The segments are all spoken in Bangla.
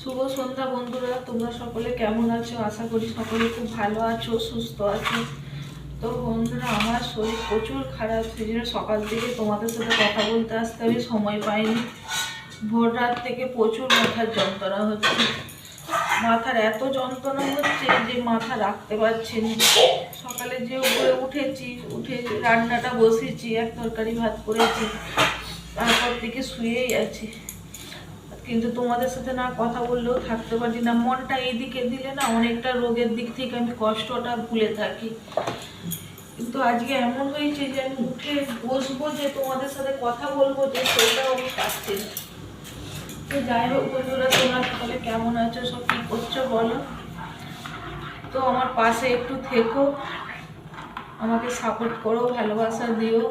শুভ সন্ধ্যা বন্ধুরা, তোমরা সকলে কেমন আছো? আশা করি সকলে খুব ভালো আছো, সুস্থ আছো। তো বন্ধুরা, আমার শরীর প্রচুর খারাপ, সেই জন্য সকাল থেকে তোমাদের সাথে কথা বলতে আসতে আমি সময় পাইনি। ভোর রাত থেকে প্রচুর মাথার যন্ত্রণা হচ্ছে। মাথার এত যন্ত্রণা হচ্ছে যে মাথা রাখতে পারছি না। সকালে যে উপরে উঠেছি, উঠে রান্নাটা বসেছি, এক তরকারি ভাত করেছি, তারপর থেকে শুয়েই আছি। কিন্তু তোমাদের সাথে না কথা বললেও থাকতে পারি না। মনটা এইদিকে দিলে না অনেকটা রোগের দিক থেকে আমি কষ্টটা ভুলে থাকি। কিন্তু আজকে এমন হয়েছে যে আমি উঠে বসবো যে তোমাদের সাথে কথা বলব যে সেটাও আমি পাচ্ছি না। তো যাই হোক বন্ধুরা, তোমরা সকলে কেমন আছো, সব কী করছ বলো? তো আমার পাশে একটু থেকো। আমাকে সাপোর্ট করো, ভালোবাসা দিও।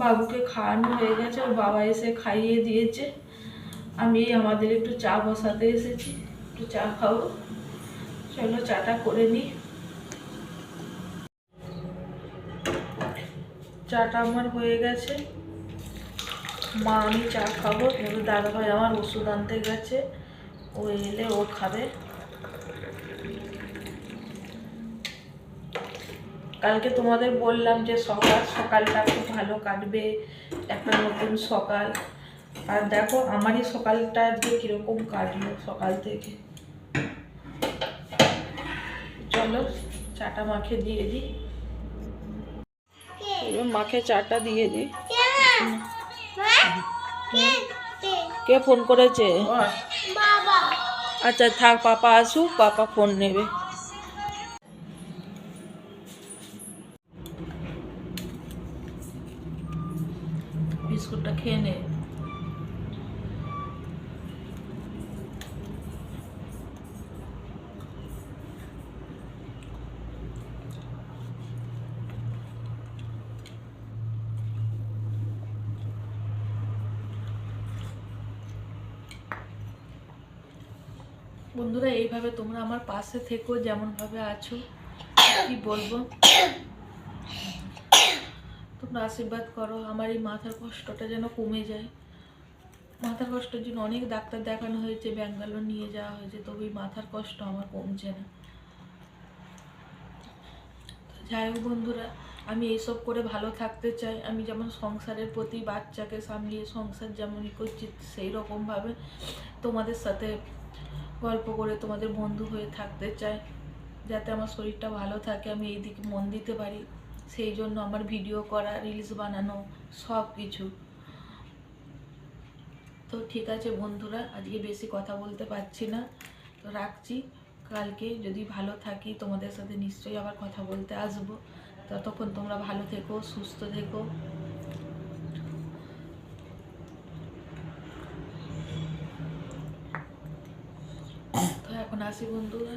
বাবুকে খাওয়ানো হয়ে গেছে, ওর বাবা এসে খাইয়ে দিয়েছে। আমি আমাদের একটু চা বসাতে এসেছি, একটু চা খাব। চলো চাটা করে নিই। চাটা আমার হয়ে গেছে। মা, আমি চা খাব এবার দাদাভাই আমার ওষুধ আনতে গেছে। ও এলে ও খাবে। কালকে তোমাদের বললাম যে সকাল সকালটা খুব ভালো কাটবে একটা নতুন সকাল। আর দেখো আমারই সকালটা আজকে কীরকম কাটলো সকাল থেকে। চলো চাটা মাখে দিয়ে দিই। এবার মাখে চাটা দিয়ে দিই। কে ফোন করেছে? আচ্ছা থাক পাপা আসুক পাপা ফোন নেবে। বিস্কুটটা খেয়ে নে। বন্ধুরা এইভাবে তোমরা আমার পাশে থেকো যেমনভাবে আছো। কি বলব? আশীর্বাদ করো, আমার এই মাথার কষ্টটা যেন কমে যায়। মাথার কষ্টের জন্য অনেক ডাক্তার দেখানো হয়েছে, ব্যাঙ্গালোর নিয়ে যাওয়া হয়েছে, তবে এই মাথার কষ্ট আমার কমছে না। যাই হোক বন্ধুরা, আমি এইসব করে ভালো থাকতে চাই। আমি যেমন সংসারের প্রতি বাচ্চাকে সামলিয়ে সংসার যেমনই করছি, সেই রকমভাবে তোমাদের সাথে গল্প করে তোমাদের বন্ধু হয়ে থাকতে চাই, যাতে আমার শরীরটা ভালো থাকে, আমি এই দিকে মন দিতে পারি। সেই জন্য আমার ভিডিও করা রিলস বানানো, সব কিছু। তো ঠিক আছে বন্ধুরা, আজকে বেশি কথা বলতে পারছি না। তো রাখছি। কালকে যদি ভালো থাকি, তোমাদের সাথে নিশ্চয়ই আবার কথা বলতে আসব। ততক্ষণ তোমরা ভালো থেকো, সুস্থ থেকো। তো এখন আসি বন্ধুরা।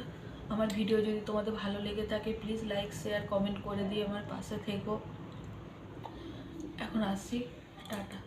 আমার ভিডিও যদি তোমাদের ভালো লেগে থাকে প্লিজ লাইক শেয়ার কমেন্ট করে দিয়ে আমার পাশে থেকো। এখন আসছি, টাটা।